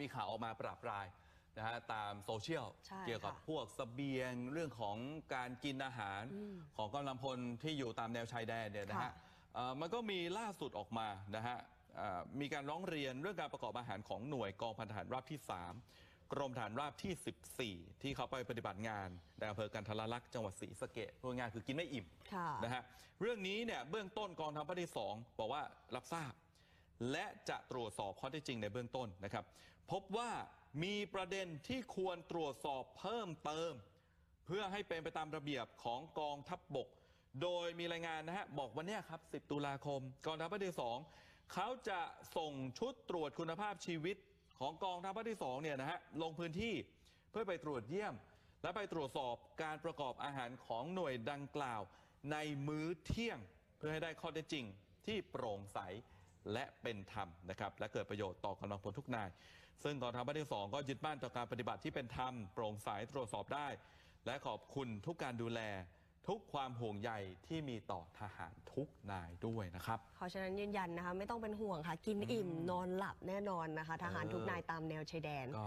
มีข่าวออกมาปราบปรายนะฮะตามโซเชียลใช่เกี่ยวกับค่ะ พวกเสบียงเรื่องของการกินอาหารของกำลังพลที่อยู่ตามแนวชายแดนเนี่ยนะฮะค่ะเอ่อมันก็มีล่าสุดออกมานะฮะเอ่อมีการร้องเรียนเรื่องการประกอบอาหารของหน่วยกองพันทหารราบที่ 3 กรมฐานราบที่ 14 ที่เขาไปปฏิบัติงานในอำเภอกันทรลักษณ์จังหวัดศรีสะเกษพูดง่ายๆคือกินไม่อิ่มค่ะ นะฮะเรื่องนี้เนี่ยเบื้องต้นกองทัพภาคที่2บอกว่ารับทราบ และจะตรวจสอบข้อเท็จจริงในเบื้องต้นนะครับ พบว่ามีประเด็นที่ควรตรวจสอบเพิ่มเติม เพื่อให้เป็นไปตามระเบียบของกองทัพบบก โดยมีรายงานนะฮะบอกวันเนี้ยครับ 10 ตุลาคมกองทัพภาคที่2เขาจะส่งชุดตรวจคุณภาพชีวิตของกองทัพภาคที่2เนี่ยนะฮะลงพื้นที่เพื่อไปตรวจเยี่ยม และไปตรวจสอบการประกอบอาหารของหน่วยดังกล่าว ในมื้อเที่ยง เพื่อให้ได้ข้อเท็จจริงที่โปร่งใส และเป็นธรรมนะครับและเกิดประโยชน์ต่อกำลังพลทุกนาย ซึ่งกองทัพภาคที่สองก็ยึดมั่นต่อการปฏิบัติที่เป็นธรรมโปร่งใสตรวจสอบได้ และขอบคุณทุกการดูแลทุกความห่วงใยที่มีต่อทหารทุกนายด้วยนะครับ เพราะฉะนั้นยืนยันนะคะ ไม่ต้องเป็นห่วงค่ะ กินอิ่มนอนหลับแน่นอนนะคะ ทหารทุกนายตามแนวชายแดนก็